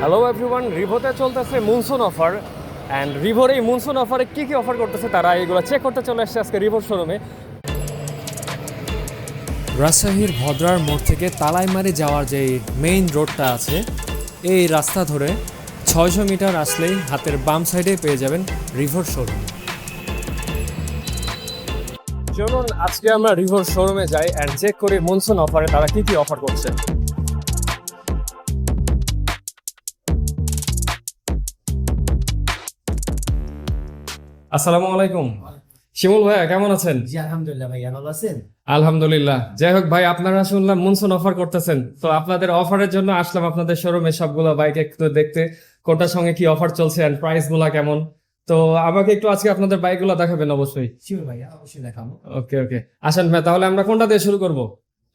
Hello everyone রিভোতে চলতেছে monsoon offer and রিভোর এই monsoon অফারে কী কী অফার করতেছে তারা এগুলো চেক করতে চলে আসছে আজকে রিভোর শোরুমে রাজশাহীর ভদ্রার মোড় থেকে তালাইমারি যাওয়ার যে মেইন রোডটা আছে এই রাস্তা ধরে ছয়শো মিটার আসলেই হাতের বাম সাইডে পেয়ে যাবেন রিভর শোরুম চলুন আজকে আমরা রিভোর শোরুমে যাই অ্যান্ড চেক করি মুনসুন অফারে তারা কী কী অফার করছে। আসসালামু আলাইকুম। শিমুল ভাইয়া কেমন আছেন? জি আলহামদুলিল্লাহ ভাইয়া ভালো আছেন? আলহামদুলিল্লাহ। যাই হোক ভাই আপনারা শুনলাম মুনসুন অফার করতেছেন। তো আপনাদের অফারের জন্য আসলাম আপনাদের শোরুমে সবগুলো বাইক একটু দেখতে। কোনটার সঙ্গে কি অফার চলছে এন্ড প্রাইসগুলা কেমন? তো আমাকে একটু আজকে আপনাদের বাইকগুলো দেখাবেন অবশ্যই। শিওর ভাইয়া অবশ্যই দেখাবো। ওকে ওকে। আসেন ভাই তাহলে আমরা কোনটা দিয়ে শুরু করব?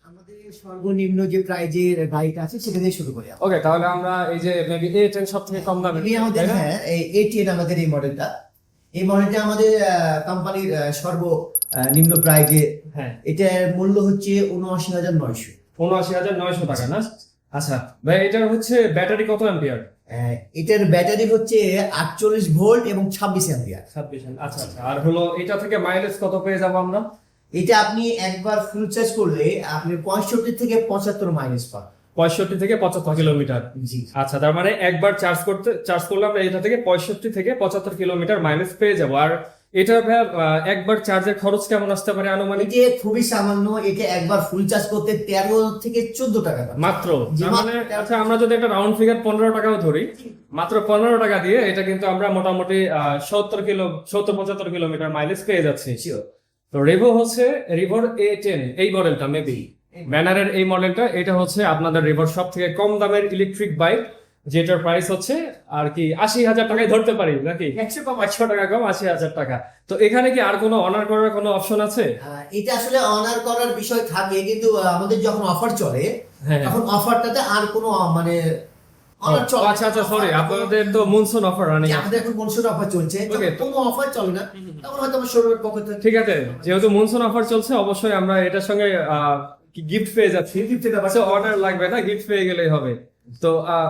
আমাদের সর্বনিম্ন যে প্রাইজের বাইক আছে সেটা দিয়ে শুরু করি ওকে তাহলে আমরা এই যে মেবি এ টেন সব থেকে কম দামে হ্যাঁ এই এটিএন আমাদের এই মডেলটা এই মডেলটা আমাদের কোম্পানির সর্ব আহ, নিম্ন প্রাইজে। হ্যাঁ। এটার মূল্য হচ্ছে উনআশি হাজার নয়শো। উনআশি হাজার নয়শো টাকা না? আচ্ছা। ভাই এটার হচ্ছে ব্যাটারি কত অ্যাম্পিয়ার এটার ব্যাটারি হচ্ছে আটচল্লিশ ভোল্ট এবং ছাব্বিশ অ্যাম্পিয়ার ছাব্বিশ আচ্ছা আচ্ছা। আর হলো এটা থেকে মাইলেজ কত পেয়ে যাব আমরা? এটা আপনি একবার ফুল চার্জ করলে আপনি পঁয়ষট্টি থেকে পঁচাত্তর মাইনাস পান পঁয়ষট্টি থেকে পঁচাত্তর কিলোমিটার। আচ্ছা তার মানে একবার চার্জ করতে চার্জ করলে আমরা এটা থেকে পঁয়ষট্টি থেকে পঁচাত্তর কিলোমিটার মাইলেজ পেয়ে যাব। আর এটা একবার চার্জের খরচ কেমন আসতে পারে আনুমানিক? এটা খুবই সামান্য এটা একবার ফুল চার্জ করতে তেরো থেকে চোদ্দ টাকা মাত্র। মানে আচ্ছা আমরা যদি একটা রাউন্ড ফিগার পনেরো টাকাও ধরি মাত্র পনেরো টাকা দিয়ে এটা কিন্তু আমরা মোটামুটি সত্তর কিলো সত্তর পঁচাত্তর কিলোমিটার মাইলেজ পেয়ে যাচ্ছি. তো রেভো হচ্ছে রিভোর এ টেন এই মডেলটা মেবি ব্যানারের এই মডেলটা এটা হচ্ছে আপনাদের রিভোর সব থেকে কম দামের ইলেকট্রিক বাইক যেটার প্রাইস হচ্ছে আর কি আশি হাজার টাকায় ধরতে পারি নাকি? একশো কম একশো টাকা কম আশি হাজার টাকা। তো এখানে কি আর কোনো অনার করার কোনো অপশন আছে? এটা আসলে অনার করার বিষয় থাকে কিন্তু আমাদের যখন অফার চলে হ্যাঁ। তখন অফারটাতে আর কোনো মানে আচ্ছা আচ্ছা সরি আপনাদের তো মুনসুন অফার রানিং আমাদের এখন মনসুর অফার চলছে কোনো অফার চলে না। তখন হয়তো আমার শোরুমের পক্ষ থেকে ঠিক আছে যেহেতু মনসুন অফার চলছে অবশ্যই আমরা এটার সঙ্গে গিফট পেয়ে যাচ্ছি। ব্যাপারটা- অর্ডার লাগবে না গিফট পেয়ে গেলেই হবে। তো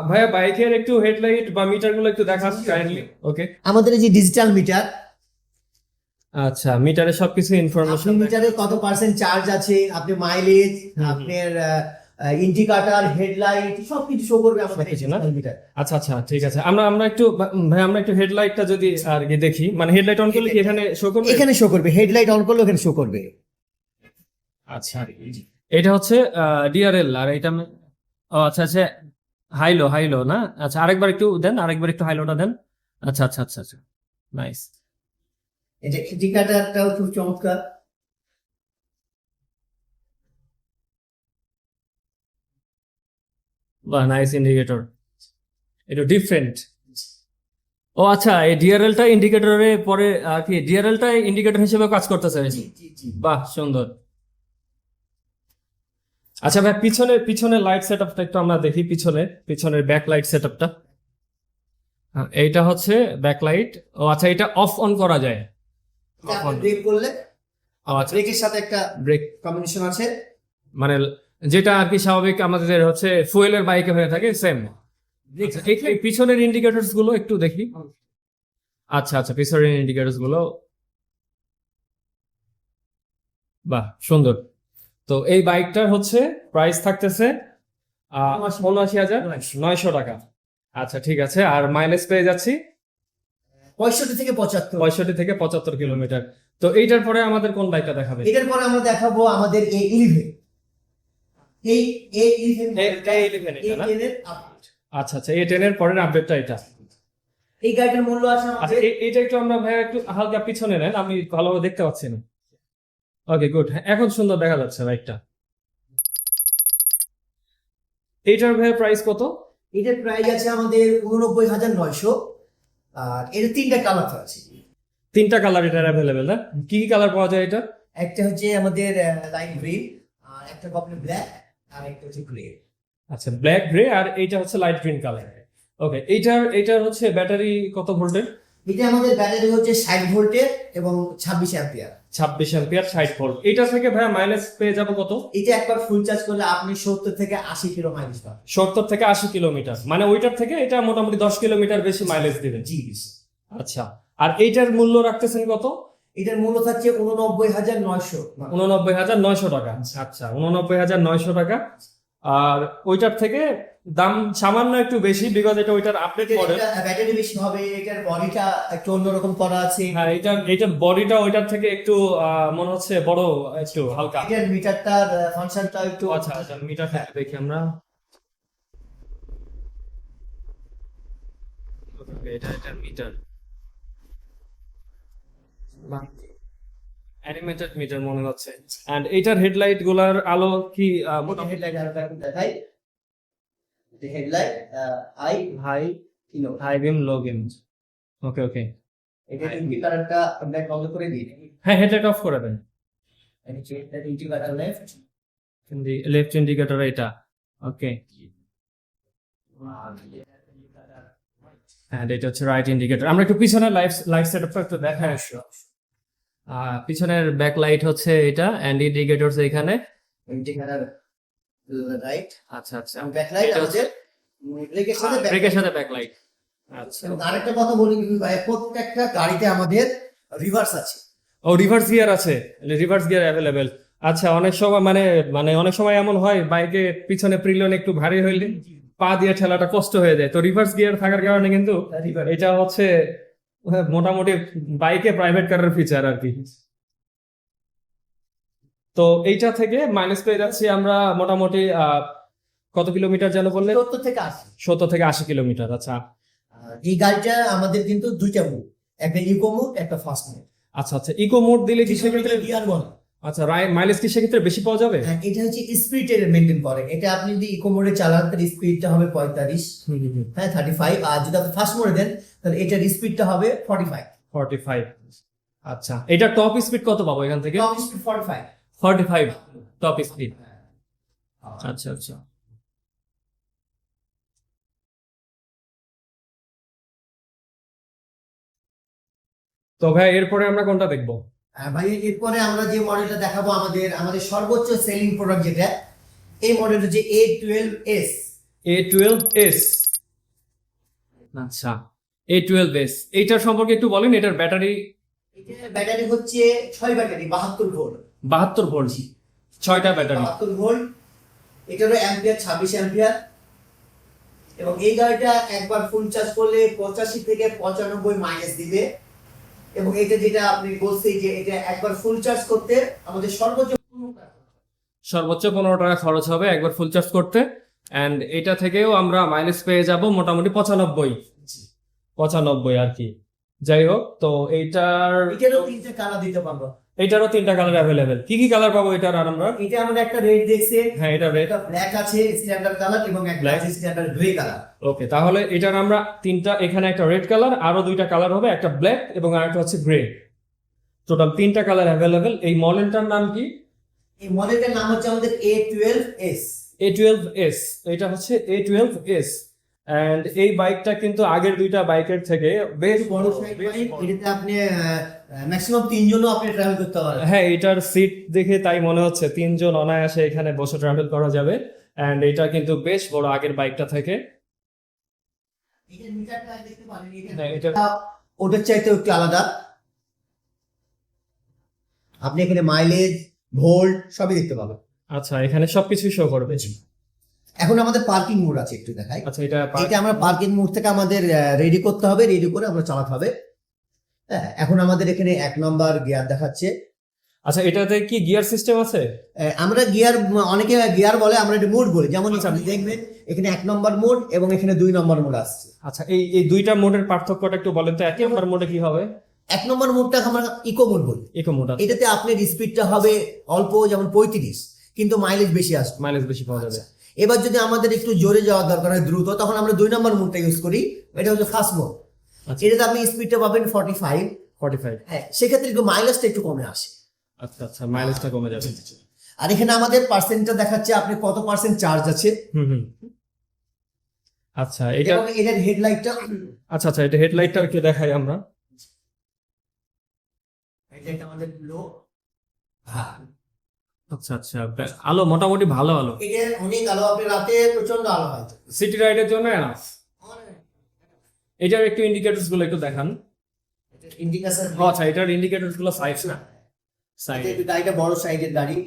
ভাইয়া বাইকের একটু হেডলাইট বা মিটারগুলো একটু দেখান কাইন্ডলি ওকে আমাদের এই যে ডিজিটাল মিটার আচ্ছা মিটারে সবকিছু ইনফরমেশন মিটারে কত পার্সেন্ট চার্জ আছে? আপনি মাইলেজ আপনার ইন্ডিকেটর হেডলাইট সবকিছু শো করবে আমাদের আচ্ছা আচ্ছা ঠিক আছে। আমরা আমরা একটু ভাই আমরা একটু হেডলাইটটা যদি আর কি দেখি মানে হেডলাইট অন করলে কি এখানে শো করবে? এখানে শো করবে হেডলাইট অন করলে এখানে শো করবে। আচ্ছা এটা হচ্ছে ডিআরএল আর এটা ও আচ্ছা আচ্ছা হাইলো হাইলো না? আচ্ছা আরেকবার একটু দেন আরেকবার একটু হাইলোটা দেন। আচ্ছা আচ্ছা আচ্ছা আচ্ছা নাইস। এটা ইন্ডিকেটরটাও খুব চমৎকার। বা নাইস ইন্ডিকেটর এটা ডিফারেন্ট ও আচ্ছা এই ডিআরএলটা ইন্ডিকেটরে পরে আর কি ডিআরএলটা ইন্ডিকেটর হিসেবে কাজ করতেছে? বাহ সুন্দর। আচ্ছা ভাই পিছনে পিছনের লাইট সেটআপটা একটু আমরা দেখি পিছনে পিছনের ব্যাক লাইট সেটআপটা এইটা হচ্ছে ব্যাক লাইট ও আচ্ছা এটা অফ অন করা যায়। আপনি ব্রেক করলে ও আচ্ছা। ব্রেকের সাথে একটা ব্রেক কম্বিনেশন আছে। মানে যেটা আর কি স্বাভাবিক আমাদের হচ্ছে ফুয়েলের বাইকে হয়ে থাকে সেম এই পিছনের ইন্ডিকেটরসগুলো একটু দেখি। আচ্ছা আচ্ছা পিছনের ইন্ডিকেটরসগুলো। বাহ সুন্দর। তো এই বাইকটার হচ্ছে প্রাইস থাকতেছে উনআশি হাজার নয়শো। টাকা। আচ্ছা ঠিক আছে। আর মাইলেজ পেয়ে যাচ্ছি? পঁয়ষট্টি থেকে পঁচাত্তর। পঁয়ষট্টি থেকে পঁচাত্তর কিলোমিটার তো এইটার পরে আমাদের কোন বাইকটা দেখাবে এটার পরে আমরা দেখাবো আমাদের এ ইলেভেন এই এ ইলেভেন A- A11 এটা না? আচ্ছা আচ্ছা এই টেনের পরের আপডেটটা এটা। এই গাড়িটার মূল্য আছে আচ্ছা এটা একটু আমরা ভাইয়া একটু হালকা পিছনে নেন আমি ভালোভাবে দেখতে পাচ্ছি না। ওকে গুড এখন সুন্দর দেখা যাচ্ছে বাইকটা। এইটার ভাইয়া প্রাইস কত? এটার প্রাইস আছে আমাদের উননব্বই হাজার নয়শো। আর এর তিনটা কালার তো আছে। তিনটা কালার এটার অ্যাভেলেবেল না? কি কি কালার পাওয়া যায় এটা? একটা হচ্ছে আমাদের লাইট গ্রিন আর একটা আপনার ব্ল্যাক আর একটা হচ্ছে গ্রে আচ্ছা ব্ল্যাক গ্রে আর এইটা হচ্ছে লাইট গ্রিন কালার ওকে এইটার এইটার হচ্ছে ব্যাটারি কত ভোল্টের এটা আমাদের ব্যাটারি হচ্ছে ষাট ভোল্টের এবং ছাব্বিশ অ্যাম্পিয়ার ছাব্বিশ অ্যাম্পিয়ার ষাট ভোল্ট এটা থেকে ভাইয়া মাইলেজ পেয়ে যাব কত? এটা একবার ফুল চার্জ করলে আপনি সত্তর থেকে আশি কিলো মাইলেজ পাবেন। সত্তর থেকে আশি কিলোমিটার মানে ওইটার থেকে এটা মোটামুটি দশ কিলোমিটার বেশি মাইলেজ দিবে জি আচ্ছা। আর এইটার মূল্য রাখতেছেন কত? এটার মূল্য থাকছে উননব্বই হাজার নয়শো উননব্বই হাজার নয়শো টাকা। আচ্ছা। উননব্বই হাজার নয়শো টাকা। আর ওইটার থেকে দাম সামান্য একটু বেশি বিকজ এটা ওইটার আপডেট মডেল ব্যাটারি বেশি হবে এটার বডিটা একটু অন্যরকম করা আছে। হ্যাঁ এইটার এইটার বডিটা ওইটার থেকে একটু মনে হচ্ছে বড় একটু হালকা। এটার মিটারটার ফাংশনটা একটু আচ্ছা আচ্ছা মিটার দেখি আমরা। এটা এটার মিটার অ্যানিমেটেড মিটার মনে হচ্ছে। এন্ড এইটার হেডলাইটগুলার আলো কি আহ, মোটামুটি হেডলাইট দেখাই headlight I high kilo high beam low beam okay okay এটা ইন্ডিকেটরটা আমরা বন্ধ করে দিই হ্যাঁ হেডলাইট অফ করে দেন। ইন্ডিকেটর লেফট লেফট ইন্ডিকেটর এটা। ওকে হ্যাঁ এটা হচ্ছে রাইট ইন্ডিকেটর আমরা একটু পিছনের লাইফ লাইট সেটআপটা একটু দেখা আসো আহ, পিছনের ব্যাক লাইট হচ্ছে এটা ইন্ডিকেটরস এখানে। ইন্ডিকেটর রাইট আচ্ছা আচ্ছা। ব্যাকলাইট আমাদের ব্রেকের সাথে ব্রেকের সাথে ব্যাক লাইট আচ্ছা আরেকটা কথা বলি ভাই প্রত্যেকটা গাড়িতে আমাদের রিভার্স আছে। ও রিভার্স গিয়ার আছে। রিভার্স গিয়ার অ্যাভেলেবেল আচ্ছা অনেক সময় মানে মানে অনেক সময় এমন হয় বাইকে পিছনে প্রিলন একটু ভারী হইলে পা দিয়ে ঠেলাটা কষ্ট হয়ে যায়। তো রিভার্স গিয়ার থাকার কারণে কিন্তু রিভার্স এটা হচ্ছে মোটামুটি বাইকে প্রাইভেট কারের ফিচার আর কি। তো এইটা থেকে মাইনাস পেয়ে যাচ্ছি আমরা মোটামুটি কত কিলোমিটার যেন বললে? সত্তর থেকে আশি। সত্তর থেকে আশি কিলোমিটার আচ্ছা। এই গাড়িটা আমাদের কিন্তু দুইটা মুড একটা ইকো মুড একটা ফাস্ট মুড। আচ্ছা আচ্ছা ইকো মোড দিলে কি সেক্ষেত্রে গিয়ার বল। আচ্ছা মাইলেজ কি সেক্ষেত্রে বেশি পাওয়া যাবে? হ্যাঁ এটা হচ্ছে স্পিডের মেনটেন করে। এটা আপনি যদি ইকো মোডে চালান তাহলে স্পিডটা হবে পঁয়তাল্লিশ। হ্যাঁ থার্টি ফাইভ আর যদি আপনি ফাস্ট মোডে দেন তাহলে এটার স্পিডটা হবে ফর্টি ফাইভ ফর্টি ফাইভ আচ্ছা এটা টপ স্পিড কত পাবো এখান থেকে? Top speed forty five forty five top speed আচ্ছা আচ্ছা। তো ভাই এরপরে আমরা কোনটা দেখব? ভাই এরপরে আমরা যে মডেলটা দেখাবো আমাদের আমাদের সর্বোচ্চ সেলিং প্রোডাক্ট যেটা এই মডেল হচ্ছে A twelve S A twelve S আচ্ছা। এ টুয়েলভ এস এইটার সম্পর্কে একটু বলেন এটার ব্যাটারি ব্যাটারি হচ্ছে ছয় ব্যাটারি বাহাত্তর ভোল্ট বাহাত্তর ভোল্ট ছয়টা ব্যাটারি। বাহাত্তর ভোল্ট এটারও অ্যাম্পিয়ার ছাব্বিশ অ্যাম্পিয়ার। এবং এই গাড়িটা একবার ফুল চার্জ করলে পঁচাশি থেকে পঁচানব্বই মাইলেজ দিবে। এবং এটা যেটা আপনি বলছেন যে এটা একবার ফুল চার্জ করতে আমাদের সর্বোচ্চ সর্বোচ্চ পনেরো টাকা খরচ হবে একবার ফুল চার্জ করতে। অ্যান্ড এটা থেকেও আমরা মাইলেজ পেয়ে যাব মোটামুটি পঁচানব্বই। পঁচানব্বই আর কি। যাই হোক তো এইটার এটারও তিনটে কালার দিতে পারব। এইটারও তিনটা কালার অ্যাভেলেবেল কি কি কালার পাবো এটার আর আমরা? এটা আমাদের একটা রেড দেখছে। হ্যাঁ এটা রেড ব্ল্যাক আছে স্ট্যান্ডার্ড কালার এবং একটা Black. আছে স্ট্যান্ডার্ড গ্রে কালার ওকে তাহলে এটার আমরা তিনটা এখানে একটা রেড কালার আরও দুইটা কালার হবে একটা ব্ল্যাক এবং আরেকটা হচ্ছে গ্রে টোটাল তিনটা কালার অ্যাভেলেবেল এই মডেলটার নাম কি? এই মডেলটার নাম হচ্ছে আমাদের A twelve S A twelve S এটা হচ্ছে এ টুয়েলভ এস অ্যান্ড এই বাইকটা কিন্তু আগের দুইটা বাইকের থেকে বেশ বড় এটাতে আপনি ম্যাক্সিমাম তিনজনও আপনি ট্রাভেল করতে পারবেন হ্যাঁ এটার সিট দেখে তাই মনে হচ্ছে তিনজন অনায়াসে এখানে বসে ট্রাভেল করা যাবে। অ্যান্ড এটা কিন্তু বেশ বড় আগের বাইকটা থেকে। হ্যাঁ, ওটার চাইতে একটু আলাদা। আপনি এখানে মাইলেজ ভোল্ট সবই দেখতে পাবেন। আচ্ছা এখানে সবকিছু শো করবে। এখন আমাদের পার্কিং মোড আছে একটু দেখাই। আচ্ছা এটা এটা আমরা পার্কিং মোড থেকে আমাদের রেডি করতে হবে রেডি করে আমরা চালাতে হবে। হ্যাঁ এখন আমাদের এখানে এক নম্বর গিয়ার দেখাচ্ছে। আচ্ছা এটাতে কি গিয়ার সিস্টেম আছে? আমরা গিয়ার অনেকে গিয়ার বলে আমরা এটা মোড বলি। যেমন আচ্ছা। আপনি দেখবেন এখানে এক নম্বর মোড এবং এখানে দুই নম্বর মোড আসছে। আচ্ছা এই এই দুইটা মোডের পার্থক্যটা একটু বলেন তো এক নম্বর মোডে কি হবে? এক নম্বর মোডটা আমরা ইকো মোড বলি। ইকো মোড এটাতে আপনার স্পিডটা হবে অল্প যেমন পঁয়ত্রিশ কিন্তু মাইলেজ বেশি আসবে। মাইলেজ বেশি পাওয়া যাবে। এবার যদি আমাদের একটু জোরে যাওয়ার দরকার হয় দ্রুত তখন আমরা দুই নম্বর মোডটা ইউজ করি। এটা হচ্ছে ফার্স্ট মোড আচ্ছা। এটাতে আপনি স্পিডটা পাবেন ফর্টি ফাইভ ফর্টি ফাইভ হ্যাঁ সেক্ষেত্রে একটু মাইলেজটা একটু কমে আসে। আচ্ছা আচ্ছা মাইলেজটা কমে যাবে। আর এখানে আমাদের পার্সেন্টটা দেখাচ্ছে আপনি কত পার্সেন্ট চার্জ আছে। হুম হুম। আচ্ছা এটা এটার হেডলাইটটা আচ্ছা আচ্ছা এটা হেডলাইটটা একটু দেখাই আমরা। এটা আমাদের লো হ্যাঁ। আচ্ছা আচ্ছা আলো মোটামুটি ভালো আলো। অনেক আলো আপনি রাতে প্রচণ্ড আলো হয়। সিটি রাইডের জন্য এনাফ এটার একটু ইন্ডিকেটরসগুলো একটু দেখান। ইন্ডিকেশন আচ্ছা এটার ইন্ডিকেটরসগুলো সাইড না? সাইড গাড়িটা বড় সাইডের গাড়ি।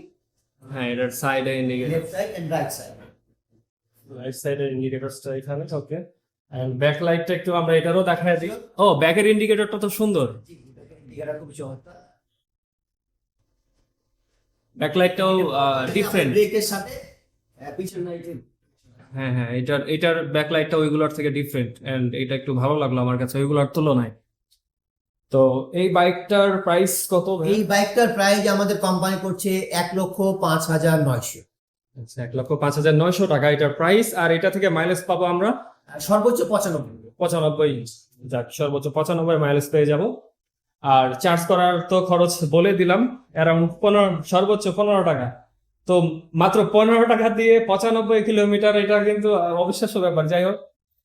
হ্যাঁ এটার সাইডে indicator left side and right side right সাইডের ইন্ডিকেটরসটা এখানে ওকে এন্ড ব্যাক লাইটটা একটু আমরা এটারও দেখায় দিই। ও ব্যাকের ইন্ডিকেটরটা তো সুন্দর। ইন্ডিকেটর খুব চমৎকার। ব্যাক লাইটটাও ডিফারেন্ট ব্রেকের সাথে পিছন লাইটের হ্যাঁ হ্যাঁ এটার এটার ব্যাক লাইটটা ওইগুলোর থেকে ডিফারেন্ট এন্ড এটা একটু ভালো লাগল আমার কাছে ওইগুলোর তুলনায়। তো এই বাইকটার প্রাইস কত এই বাইকটার প্রাইস আমাদের কোম্পানি করছে এক লক্ষ পাঁচ হাজার নয়শো। আচ্ছা এক লক্ষ পাঁচ হাজার নয়শো টাকা এটার প্রাইস আর এটা থেকে মাইলেজ পাবো আমরা? সর্বোচ্চ পঁচানব্বই। পঁচানব্বই যাক সর্বোচ্চ পঁচানব্বই মাইলেজ পেয়ে যাব। আর চার্জ করার তো খরচ বলে দিলাম অ্যারাউন্ড পনেরো সর্বোচ্চ পনেরো টাকা। তো মাত্র পনেরো টাকা দিয়ে পঁচানব্বই কিলোমিটার এটা কিন্তু অবিশ্বাস্য ব্যাপার। যাই হোক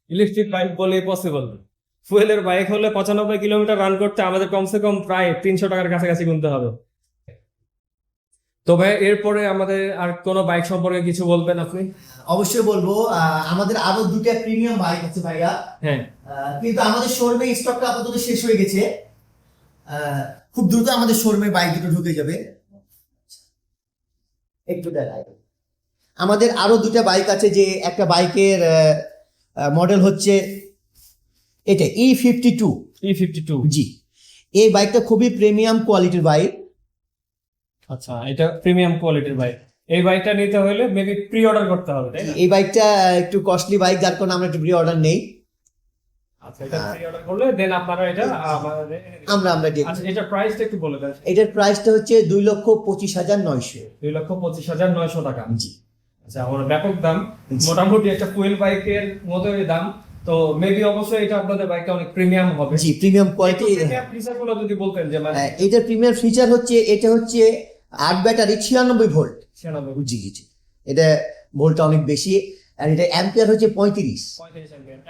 ইলেকট্রিক বাইক বলে পসিবল ফুয়েলের বাইক হলে পঁচানব্বই কিলোমিটার রান করতে আমাদের কমসে কম প্রায় তিনশো টাকার কাছাকাছি গুনতে হবে। তো ভাই এরপরে আমাদের আর কোনো বাইক সম্পর্কে কিছু বলবেন আপনি? অবশ্যই বলব আমাদের আরও দুটা প্রিমিয়াম বাইক আছে ভাইয়া। হ্যাঁ। কিন্তু আমাদের শোরুমে স্টকটা আপাতত শেষ হয়ে গেছে। খুব দ্রুত আমাদের শোরুমে বাইক দুটো ঢুকে যাবে। একটু দেখাই। আমাদের আরও দুটা বাইক আছে যে একটা বাইকের মডেল হচ্ছে এটা E fifty two E fifty two জি। এই বাইকটা খুবই প্রিমিয়াম কোয়ালিটির বাইক। আচ্ছা এটা প্রিমিয়াম কোয়ালিটির বাইক। এই বাইকটা নিতে হলে মেবি প্রি অর্ডার করতে হবে তাই না? এই বাইকটা একটু কস্টলি বাইক যার কারণে আমরা একটু প্রি অর্ডার নেই। আচ্ছা এটা প্রি অর্ডার করলে দেন আপনারা এটা আমাদের আমরা আমরা দিয়ে আচ্ছা এটার প্রাইসটা একটু বলে দেন। এটার প্রাইসটা হচ্ছে দুই লক্ষ পঁচিশ হাজার নয়শো। দুই লক্ষ পঁচিশ হাজার নয়শো টাকা। জি। আচ্ছা আমার ব্যাপক দাম। মোটামুটি একটা ফুয়েল বাইকের মতোই দাম। তো মেবি অবশ্যই এটা আপনাদের বাইকটা অনেক প্রিমিয়াম হবে। জি প্রিমিয়াম কোয়ালিটি ফিচারগুলো যদি বলতেন যে মানে প্রিমিয়াম ফিচার হচ্ছে এটা হচ্ছে আট ব্যাটারি ছিয়ানব্বই ভোল্ট ছিয়ানব্বই জি জি এটা ভোল্টটা অনেক বেশি। আর এটা অ্যাম্পিয়ার হচ্ছে পঁয়ত্রিশ।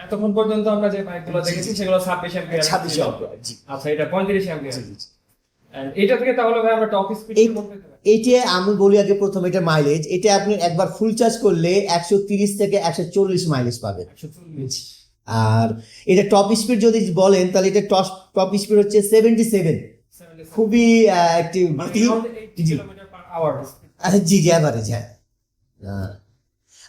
এতক্ষণ পর্যন্ত আমরা যে বাইকগুলো দেখেছি সেগুলো ছাব্বিশ অ্যাম্পিয়ার। ছাব্বিশ ছিল। জি। আচ্ছা এটা পঁয়ত্রিশ অ্যাম্পিয়ার। এটা থেকে তাহলে ভাই আমরা টপ স্পিড এই- এইটা আমি বলি আগে প্রথম এটা মাইলেজ এটা আপনি একবার ফুল চার্জ করলে একশো তিরিশ থেকে একশো চল্লিশ মাইলেজ পাবেন। আর এটা টপ স্পিড যদি বলেন তাহলে এটা টপ টপ স্পিড হচ্ছে সেভেন্টি সেভেন খুবই একটি আহ, জি জি অ্যাভারেজ হ্যাঁ।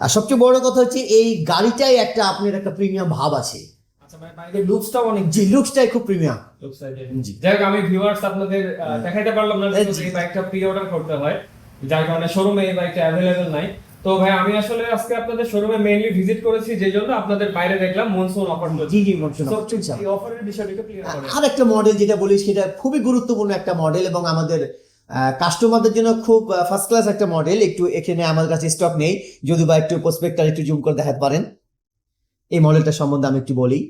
আর সবচেয়ে বড় কথা হচ্ছে এই গাড়িটাই একটা আপনার একটা প্রিমিয়াম ভাব আছে। আচ্ছা ভাই বাইকের লুকসটাও অনেক জি লুকসটাই খুব প্রিমিয়াম যাই হোক আমি ভিউয়ার্স আপনাদের দেখাইতে পারলাম না এই because জি। এই বাইকটা প্রি অর্ডার করতে হয় যার কারণে শোরুমে এই বাইকটা অ্যাভেলেবেল নাই। তো ভাই আমি আসলে আজকে আপনাদের শোরুমে মেইনলি ভিজিট করেছি যে জন্য আপনাদের বাইরে দেখলাম মনসুন অফার জি জি মনসুন এই অফারের বিষয়টা ক্লিয়ার আর একটা মডেল যেটা বলি সেটা খুবই গুরুত্বপূর্ণ একটা মডেল এবং আমাদের কাস্টমারদের জন্য খুব ফার্স্ট ক্লাস একটা মডেল একটু এখানে আমার কাছে স্টক নেই যদি বা একটু প্রসপেক্টার একটু জুম করে দেখাতে পারেন। এই মডেলটা সম্বন্ধে আমি একটু বলি।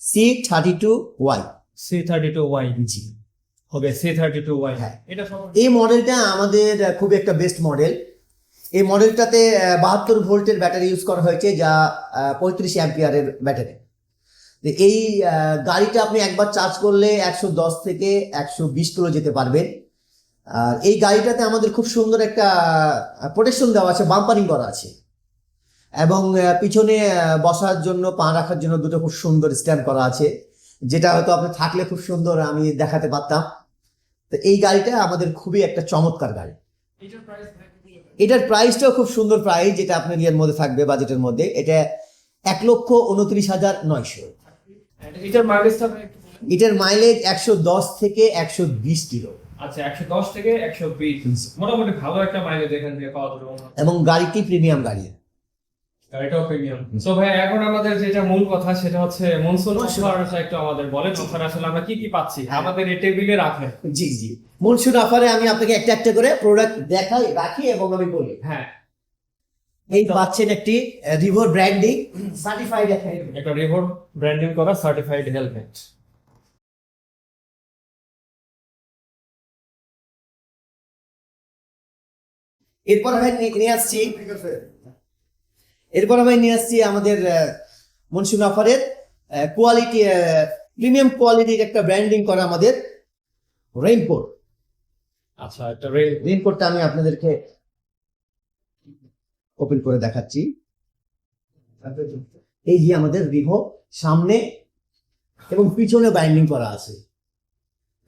C thirty two Y C thirty two Y জি। হবে সি থার্টি টু ওয়াই হ্যাঁ। এটা এই মডেলটা আমাদের খুবই একটা বেস্ট মডেল এই মডেলটাতে বাহাত্তর ভোল্টের ব্যাটারি ইউজ করা হয়েছে যা পঁয়ত্রিশ অ্যাম্পিয়ারের ব্যাটারি। এই গাড়িটা আপনি একবার চার্জ করলে একশো দশ থেকে একশো বিশ কিলো যেতে পারবেন। আর এই গাড়িটাতে আমাদের খুব সুন্দর একটা প্রোটেকশন দেওয়া আছে বাম্পারিং করা আছে। এবং পিছনে বসার জন্য পা রাখার জন্য দুটো খুব সুন্দর স্ট্যান্ড করা আছে। যেটা হয়তো আপনি থাকলে খুব সুন্দর আমি দেখাতে পারতাম। তো এই গাড়িটা আমাদের খুবই একটা চমৎকার গাড়ি। এটার প্রাইস প্রাইসটাও খুব সুন্দর প্রাইস যেটা আপনার ইয়ের মধ্যে থাকবে বাজেটের মধ্যে। এটা এক লক্ষ উনত্রিশ হাজার নয়শো। এটার মাইলেজ একশো দশ থেকে একশো বিশ কিলো। আচ্ছা একশো দশ থেকে একশো বিশ। মোটামুটি ভালো একটা মাইলেজ এখান থেকে পাওয়া যাবে। এবং গাড়িটি প্রিমিয়াম গাড়ি। গাড়িটাও প্রিমিয়াম তো ভাই এখন আমাদের যেটা মূল কথা সেটা হচ্ছে মনসুন। অফার একটু আমাদের বলেন অফার আসলে আমরা কি কি পাচ্ছি? হ্যাঁ। আমাদের এই টেবিলে রাখেন। জি জি। মনসুন অফারে আমি আপনাকে একটা একটা করে প্রোডাক্ট দেখাই রাখি এবং আমি বলি। হ্যাঁ। এই পাচ্ছেন একটি রিভোর ব্র্যান্ডিং সার্টিফাইড একটা রিভোর ব্র্যান্ডিং করা সার্টিফাইড হেলমেট এরপর আমি নিয়ে আসছি। এরপর আমি নিয়ে আসছি আমাদের মনসুন অফারের কোয়ালিটি প্রিমিয়াম কোয়ালিটির একটা ব্র্যান্ডিং করা আমাদের রেইনকোট আচ্ছা একটা রেল রেইনকোটটা আমি আপনাদেরকে ওপেন করে দেখাচ্ছি। এই যে আমাদের রিভো সামনে এবং পিছনে বাইন্ডিং করা আছে।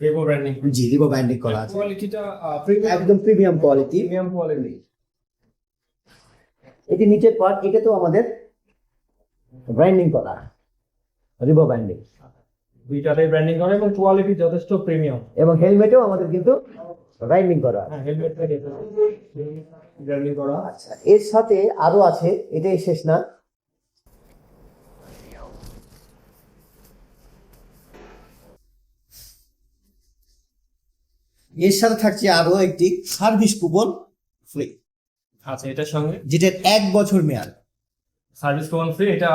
রেভো ব্র্যান্ডিং জি রিভো বাইন্ডিং করা আছে। কোয়ালিটিটা একদম প্রিমিয়াম কোয়ালিটি প্রিমিয়াম কোয়ালিটি এটি নিচের পার্ট এটা তো আমাদের ব্র্যান্ডিং করা। রিভো ব্যান্ডিং দুইটাতেই ব্র্যান্ডিং করা এবং কোয়ালিটি যথেষ্ট প্রিমিয়াম এবং হেলমেটেও আমাদের কিন্তু ব্র্যান্ডিং করা হ্যাঁ হেলমেট ব্র্যান্ডিং করা আচ্ছা এর সাথে আরও আছে এটাই শেষ না। এর সাথে থাকছে আরও একটি সার্ভিস কুপন ফ্রি। আচ্ছা এটার সঙ্গে? যেটার এক বছর মেয়াদ। সার্ভিস কুপন ফ্রি এটা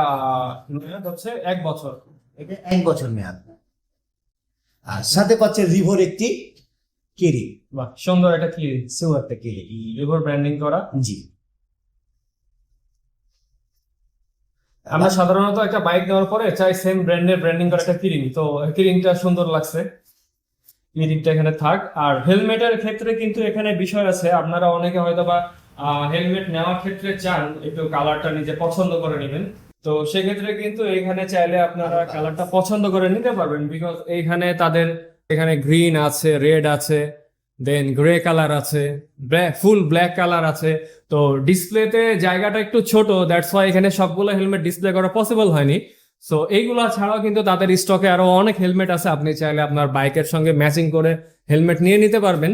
মেয়াদ হচ্ছে এক বছর। এটা এক বছর মেয়াদ। আর সাথে পাচ্ছে রিভোর একটি কেরি। বাহ সুন্দর একটা কি সেও একটা কেরি। রিভোর ব্র্যান্ডিং করা। জি। আমরা সাধারণত একটা বাইক নেওয়ার পরে চাই সেম ব্র্যান্ডের ব্র্যান্ডিং করা একটা কিরিং তো কিরিংটা সুন্দর লাগছে। কিরিংটা এখানে থাক। আর হেলমেটের ক্ষেত্রে কিন্তু এখানে বিষয় আছে, আপনারা অনেকে হয়তো বা হেলমেট নেওয়ার ক্ষেত্রে চান, একটু কালারটা নিজে পছন্দ করে নেবেন। তো সেক্ষেত্রে কিন্তু এখানে চাইলে আপনারা কালারটা পছন্দ করে নিতে পারবেন বিকজ এইখানে তাদের, এখানে গ্রিন আছে রেড আছে দেন গ্রে কালার আছে ফুল ব্ল্যাক কালার আছে। তো ডিসপ্লেতে জায়গাটা একটু ছোট দ্যাটস ওয়াই এখানে সবগুলো হেলমেট ডিসপ্লে করা পসিবল হয়নি। সো এইগুলা ছাড়াও কিন্তু তাদের স্টকে আরও অনেক হেলমেট আছে। আপনি চাইলে আপনার বাইকের সঙ্গে ম্যাচিং করে হেলমেট নিয়ে নিতে পারবেন।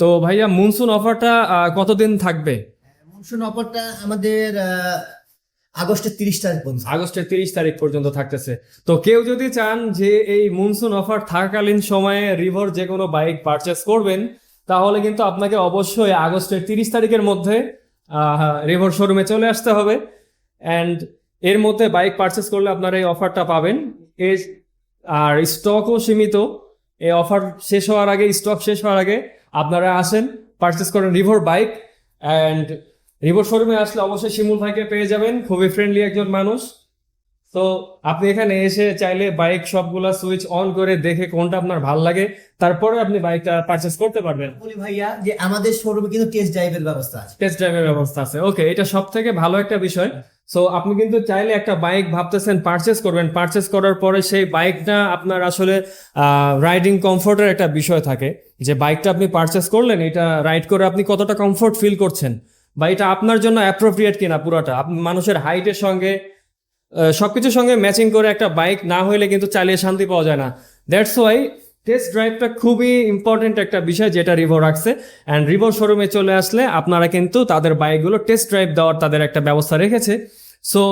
তো ভাইয়া মনসুন অফারটা কতদিন থাকবে? মনসুন অফারটা আমাদের আগস্টের তিরিশ তারিখ পর্যন্ত। আগস্টের তিরিশ তারিখ পর্যন্ত থাকতেছে। তো কেউ যদি চান যে এই মনসুন অফার থাকাকালীন সময়ে রিভর যে কোনো বাইক পারচেস করবেন তাহলে কিন্তু আপনাকে অবশ্যই আগস্টের তিরিশ তারিখের মধ্যে রিভর শোরুমে চলে আসতে হবে। অ্যান্ড এর মধ্যে বাইক পারচেস করলে আপনারা এই অফারটা পাবেন। এর, আর স্টকও সীমিত। এই অফার শেষ হওয়ার আগে স্টক শেষ হওয়ার আগে আপনারা আসেন পারচেস করেন রিভোর বাইক অ্যান্ড রিভোর শোরুমে আসলে অবশ্যই শিমুল ভাইকে পেয়ে যাবেন। খুবই ফ্রেন্ডলি একজন মানুষ। তো আপনি এখানে এসে চাইলে বাইক সবগুলা সুইচ অন করে দেখে কোনটা আপনার ভালো লাগে। তারপরে আপনি বাইকটা পারচেস করতে পারবেন। বলি ভাইয়া যে আমাদের শোরুমে কিন্তু টেস্ট ড্রাইভের ব্যবস্থা আছে। টেস্ট ড্রাইভের ব্যবস্থা আছে। ওকে এটা সব থেকে ভালো একটা বিষয়। সো আপনি কিন্তু চাইলে একটা বাইক ভাবতেছেন পারচেস করবেন। পারচেস করার পরে সেই বাইকটা আপনার আসলে রাইডিং কমফোর্টের একটা বিষয় থাকে। যে বাইকটা আপনি পারচেস করলেন এটা রাইড করে আপনি কতটা কমফোর্ট ফিল করছেন? বা এটা আপনার জন্য অ্যাপ্রোপ্রিয়েট কিনা পুরোটা? আপনি মানুষের হাইটের সঙ্গে সবকিছুর সঙ্গে ম্যাচিং করে একটা বাইক না হইলে কিন্তু চালিয়ে শান্তি পাওয়া যায় না। দ্যাটস ওয়াই টেস্ট ড্রাইভটা খুবই ইম্পর্টেন্ট একটা বিষয় যেটা রিভো রাখছে। অ্যান্ড রিভো শোরুমে চলে আসলে আপনারা কিন্তু তাদের বাইকগুলো টেস্ট ড্রাইভ দেওয়ার তাদের একটা ব্যবস্থা রেখেছে। সো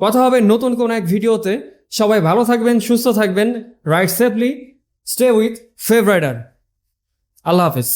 কথা হবে নতুন কোনো এক ভিডিওতে সবাই ভালো থাকবেন, সুস্থ থাকবেন। Ride safely stay with fav rider Allah Hafiz.